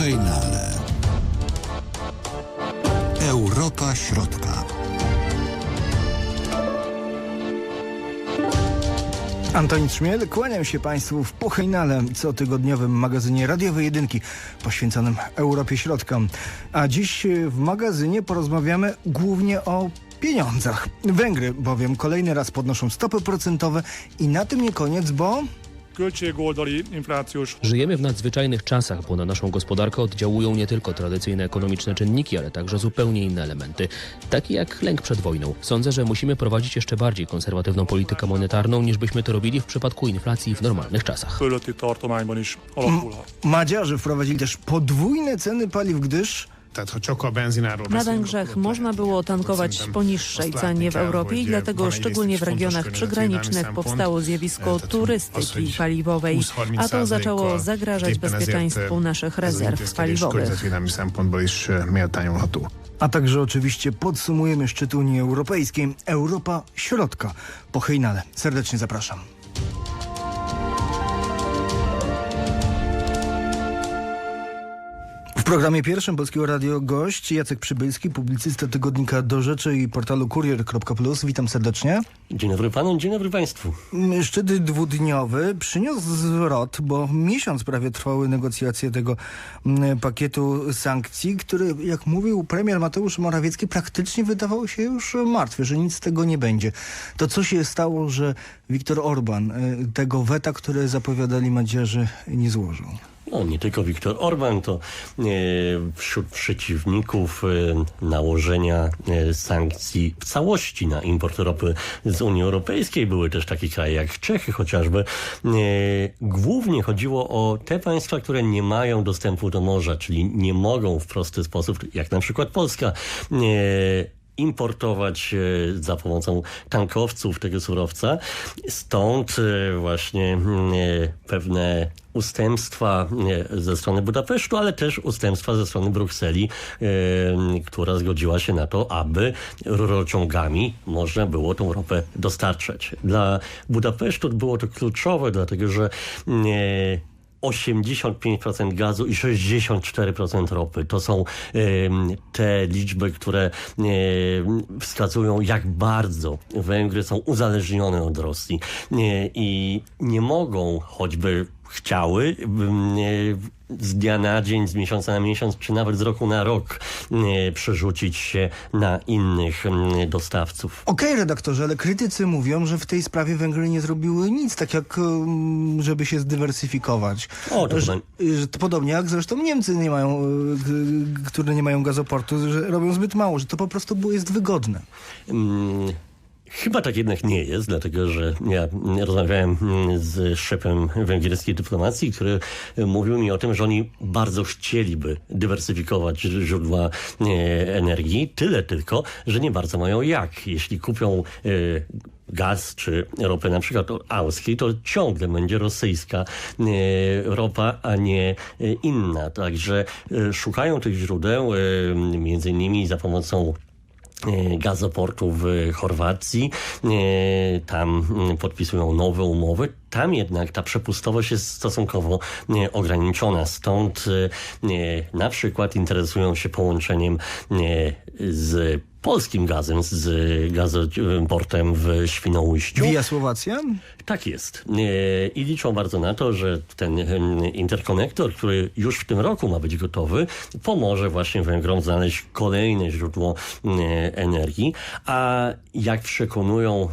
hejnale. Europa Środka. Antoni Trzmiel, kłaniam się Państwu w Pochejnale, cotygodniowym magazynie radiowej jedynki poświęconym Europie Środka. A dziś w magazynie porozmawiamy głównie o pieniądzach. Węgry bowiem kolejny raz podnoszą stopy procentowe i na tym nie koniec, bo... költségoldali inflációs Żyjemy w nadzwyczajnych czasach, bo na naszą gospodarkę oddziałują nie tylko tradycyjne ekonomiczne czynniki, ale także zupełnie inne elementy, takie jak lęk przed wojną. Sądzę, że musimy prowadzić jeszcze bardziej konserwatywną politykę monetarną, niż byśmy to robili w przypadku inflacji w normalnych czasach. Madziarzy wprowadzili też podwójne ceny paliw, gdyż... Beszélünk, Węgrzech akkor można było tankować po niższej cenie w Europie i dlatego szczególnie w regionach przygranicznych powstało zjawisko az, turystyki paliwowej, a to 20-30%-kal zaczęło zagrażać bezpieczeństwu naszych rezerw paliwowych. e. A także oczywiście podsumujemy szczyt Unii Europejskiej Europa Środka po Hejnale. Serdecznie zapraszam. Programie pierwszym Polskiego Radio gość Jacek Przybylski, publicysta tygodnika Do Rzeczy i portalu kurier.plus. Witam serdecznie. Dzień dobry panu, dzień dobry państwu. Szczyt dwudniowy przyniósł zwrot, bo miesiąc prawie trwały negocjacje tego mm, pakietu sankcji, który, jak mówił premier Mateusz Morawiecki, praktycznie wydawał się już martwy, że nic z tego nie będzie. To co się stało, że Viktor Orban y, tego weta, które zapowiadali Madzierzy, nie złożył? No, nie tylko Viktor Orban, to e, wśród przeciwników e, nałożenia e, sankcji w całości na import ropy z Unii Europejskiej były też takie kraje jak Czechy chociażby. Głównie chodziło o te państwa, które nie mają dostępu do morza, czyli nie mogą w prosty sposób, jak na przykład Polska, importować e, za pomocą tankowców tego surowca. Stąd e, właśnie mm, e, pewne ustępstwa ze strony Budapesztu, ale też ustępstwa ze strony Brukseli, która zgodziła się na to, aby rurociągami można było tą ropę dostarczać. Dla Budapesztu było to kluczowe, dlatego że mm, 85% gazu i 64% ropy. To są te liczby, które wskazują, jak bardzo Węgry są uzależnione od Rosji i nie mogą, choćby chciały, em, e, z dnia na dzień, z miesiąca na miesiąc, czy nawet z roku na rok e, przerzucić się na innych em, dostawców. Okej, redaktorze, ale krytycy mówią, że w tej sprawie Węgry nie zrobiły nic, tak jak um, żeby się zdywersyfikować. O, to że, że to podobnie jak zresztą Niemcy nie mają, y, które nie mają gazoportu, że robią zbyt mało, że to po prostu było, jest wygodne. Mm, Chyba tak jednak nie jest, dlatego że ja rozmawiałem mm, z szefem węgierskiej dyplomacji, który mówił mi o tym, że oni bardzo chcieliby dywersyfikować źródła e, energii, tyle tylko, że nie bardzo mają jak. Jeśli kupią e, gaz czy ropę na przykład od Austrii, to ciągle będzie rosyjska e, ropa, a nie inna. Także szukają tych źródeł, między innymi za pomocą gazoportu w Chorwacji. E, Tam mm, podpisują nowe umowy. Tam jednak ta przepustowość jest stosunkowo e, ograniczona. Stąd e, e, na przykład interesują się połączeniem e, z polskim gazem, z gazoportem w Świnoujściu. Via Słowacja? Tak jest. I liczą bardzo na to, że ten interkonektor, który już w tym roku ma być gotowy, pomoże właśnie Węgrom znaleźć kolejne źródło energii. A jak przekonują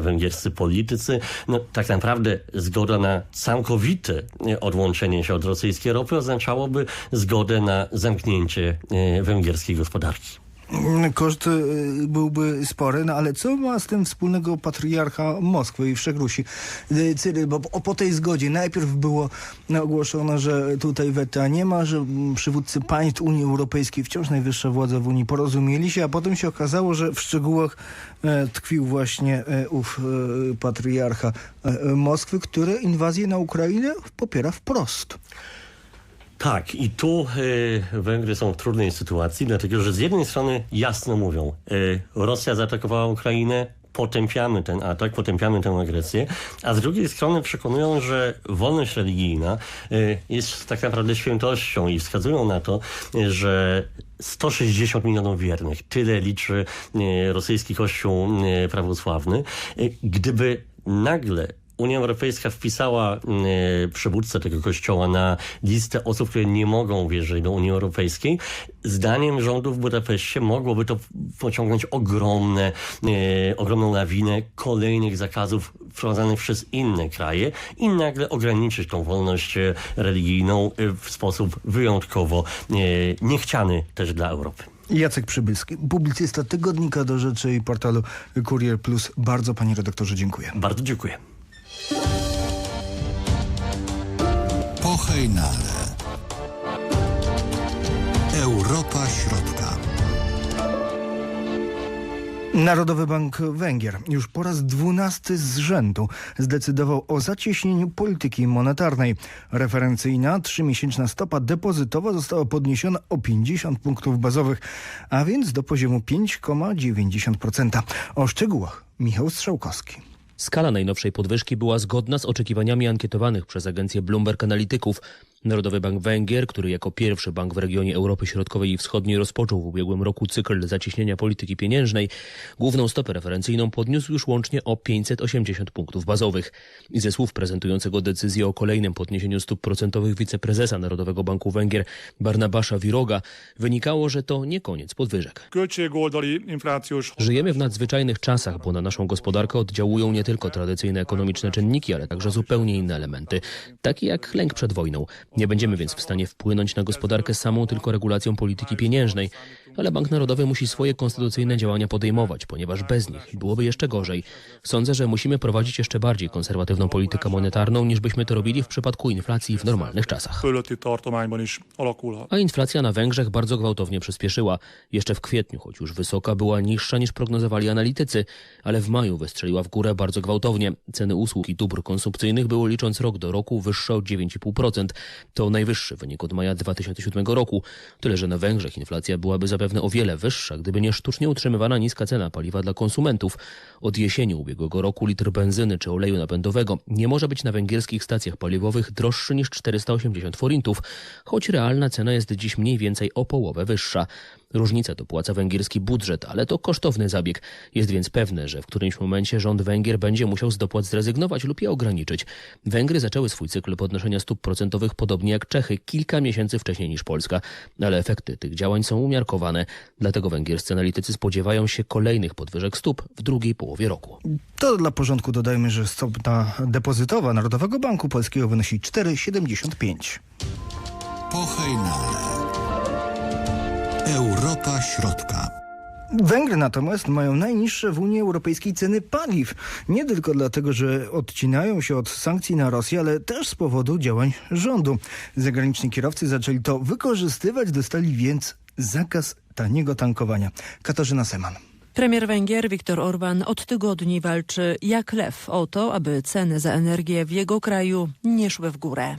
węgierscy politycy, no tak naprawdę zgoda na całkowite e, odłączenie się od rosyjskiej ropy oznaczałoby zgodę na zamknięcie e, węgierskiej gospodarki. Koszt y, byłby spory, no ale co ma z tym wspólnego patriarcha Moskwy i Wszechrusi y, Cyryl? Bo po, tej zgodzie najpierw było no, ogłoszone, że tutaj weta nie ma, że przywódcy państw Unii Europejskiej, wciąż najwyższa władza w Unii, porozumieli się, a potem się okazało, że w szczegółach e, tkwił właśnie e, ów e, patriarcha Moskwy, który inwazję na Ukrainę popiera wprost. Tak, i tu e, Węgry są w trudnej sytuacji, dlatego że z jednej strony jasno mówią, e, Rosja zaatakowała Ukrainę, potępiamy ten atak, potępiamy tę agresję, a z drugiej strony przekonują, że wolność religijna y, jest tak naprawdę świętością i wskazują na to, y, że 160 milionów wiernych, tyle liczy y, rosyjski kościół y, prawosławny. Y, Gdyby nagle Unia Europejska wpisała e, przywódcę tego kościoła na listę osób, które nie mogą wierzyć do Unii Europejskiej. Zdaniem rządu w Budapeszcie mogłoby to pociągnąć ogromne, e, ogromną lawinę kolejnych zakazów wprowadzanych przez inne kraje i nagle ograniczyć tą wolność e, religijną w sposób wyjątkowo niechciany też dla Europy. Jacek Przybylski, publicysta Tygodnika do Rzeczy i portalu Kurier Plus. Bardzo panie redaktorze dziękuję. Bardzo dziękuję. Po Hejnale. Europa Środka. Narodowy Bank Węgier już po raz dwunasty z rzędu zdecydował o zacieśnieniu polityki monetarnej. Referencyjna trzymiesięczna stopa depozytowa została podniesiona o 50 punktów bazowych, a więc do poziomu 5,90%. O szczegółach Michał Strzałkowski. Skala najnowszej podwyżki była zgodna z oczekiwaniami ankietowanych przez agencję Bloomberg Analityków. Narodowy Bank Węgier, który jako pierwszy bank w regionie Europy Środkowej i Wschodniej rozpoczął w ubiegłym roku cykl zacieśnienia polityki pieniężnej, główną stopę referencyjną podniósł już łącznie o 580 punktów bazowych. I ze słów prezentującego decyzję o kolejnym podniesieniu stóp procentowych wiceprezesa Narodowego Banku Węgier Barnabasza Wiroga wynikało, że to nie koniec podwyżek. Żyjemy w nadzwyczajnych czasach, bo na naszą gospodarkę oddziałują nie tylko tradycyjne ekonomiczne czynniki, ale także zupełnie inne elementy, takie jak lęk przed wojną. Nie będziemy więc w stanie wpłynąć na gospodarkę samą tylko regulacją polityki pieniężnej, ale Bank Narodowy musi swoje konstytucyjne działania podejmować, ponieważ bez nich byłoby jeszcze gorzej. Sądzę, że musimy prowadzić jeszcze bardziej konserwatywną politykę monetarną, niż byśmy to robili w przypadku inflacji w normalnych czasach. A inflacja na Węgrzech bardzo gwałtownie przyspieszyła. Jeszcze w kwietniu, choć już wysoka, była niższa niż prognozowali analitycy, ale w maju wystrzeliła w górę bardzo gwałtownie. Ceny usług i dóbr konsumpcyjnych były licząc rok do roku wyższe o 9,5%. To najwyższy wynik od maja 2007 roku. Tyle, że na Węgrzech inflacja byłaby zapewne o wiele wyższa, gdyby nie sztucznie utrzymywana niska cena paliwa dla konsumentów. Od jesieni ubiegłego roku litr benzyny czy oleju napędowego nie może być na węgierskich stacjach paliwowych droższy niż 480 forintów, choć realna cena jest dziś mniej więcej o połowę wyższa. Różnicę dopłaca węgierski budżet, ale to kosztowny zabieg. Jest więc pewne, że w którymś momencie rząd Węgier będzie musiał z dopłat zrezygnować lub je ograniczyć. Węgry zaczęły swój cykl podnoszenia stóp procentowych podobnie jak Czechy kilka miesięcy wcześniej niż Polska, ale efekty tych działań są umiarkowane. Dlatego węgierscy analitycy spodziewają się kolejnych podwyżek stóp w drugiej połowie roku. To dla porządku dodajmy, że stopa depozytowa Narodowego Banku Polskiego wynosi 4,75. Po Hejnale. Europa Środka. Węgry natomiast mają najniższe w Unii Europejskiej ceny paliw. Nie tylko dlatego, że odcinają się od sankcji na Rosję, ale też z powodu działań rządu. Zagraniczni kierowcy zaczęli to wykorzystywać, dostali więc zakaz taniego tankowania. Katarzyna Seman. Premier Węgier Viktor Orban od tygodni walczy jak lew o to, aby ceny za energię w jego kraju nie szły w górę.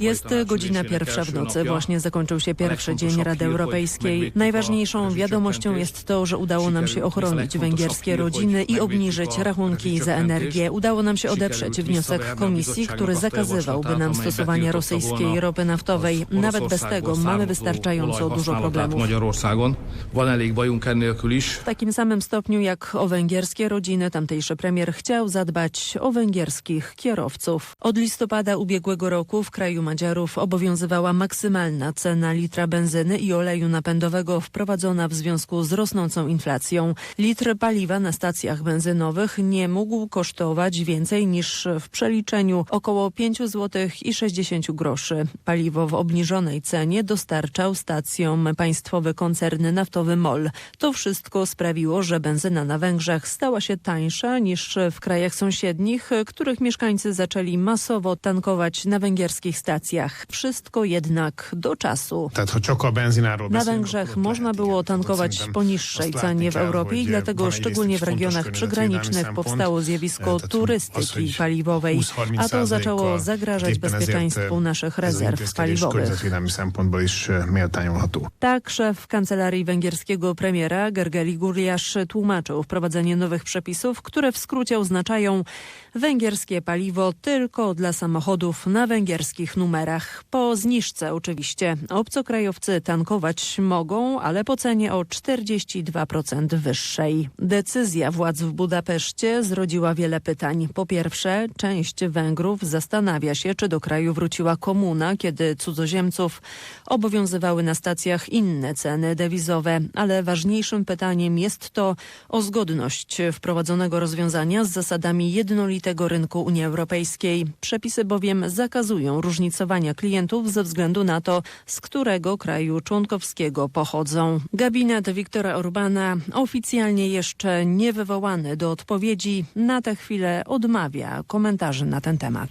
Jest godzina pierwsza w nocy. Właśnie zakończył się pierwszy dzień Rady Europejskiej. Najważniejszą wiadomością jest to, że udało nam się ochronić węgierskie rodziny i obniżyć rachunki za energię. Udało nam się odeprzeć wniosek komisji, który zakazywałby nam stosowania rosyjskiej ropy naftowej. Nawet bez tego mamy wystarczająco dużo problemów. W takim samym stopniu jak o węgierskie rodziny, tamtejszy premier chciał zadbać o węgierskich kierowców. Od listopada ubiegłego roku w kraju Madziarów obowiązywała maksymalna cena litra benzyny i oleju napędowego wprowadzona w związku z rosnącą inflacją. Litr paliwa na stacjach benzynowych nie mógł kosztować więcej niż w przeliczeniu około 5 zł i 60 groszy. Paliwo w obniżonej cenie dostarczał stacjom państwowy koncern naftowy MOL. To wszystko sprawiło, że benzyna na Węgrzech stała się tańsza niż w krajach sąsiednich, których mieszkańcy zaczęli masowo tankować na węgierskich stacjach. Wszystko jednak do czasu. Na Węgrzech można było tankować po niższej cenie w Europie i dlatego szczególnie w regionach przygranicznych powstało zjawisko az, turystyki paliwowej, 20-30% a to zaczęło zagrażać bezpieczeństwu naszych rezerw paliwowych. méltányolható. Tak szef kancelarii węgierskiego premiera Gergely Gergely Gurliasz tłumaczył wprowadzenie nowych przepisów, które w skrócie oznaczają węgierskie paliwo tylko dla samochodów na węgierskich numerach. Po zniżce oczywiście obcokrajowcy tankować mogą, ale po cenie o 42% wyższej. Decyzja władz w Budapeszcie zrodziła wiele pytań. Po pierwsze, część Węgrów zastanawia się, czy do kraju wróciła komuna, kiedy cudzoziemców obowiązywały na stacjach inne ceny dewizowe, ale ważniejszym pytaniem jest to o zgodność wprowadzonego rozwiązania z zasadami jednolitego rynku Unii Europejskiej. Przepisy bowiem zakazują różnicowania klientów ze względu na to, z którego kraju członkowskiego pochodzą. Gabinet Wiktora Orbana oficjalnie jeszcze nie wywołany do odpowiedzi na tę chwilę odmawia komentarzy na ten temat.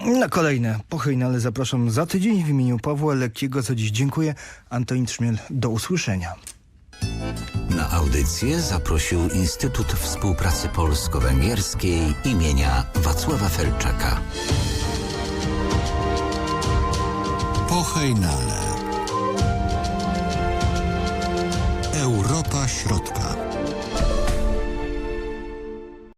Na kolejne pochylnale zapraszam za tydzień w imieniu Pawła Lekkiego. Za dziś dziękuję. Antonin Trzmiel, do usłyszenia. Na audycję zaprosił Instytut Współpracy Polsko-Węgierskiej imienia Wacława Felczaka. Pochejnale. Europa Środka.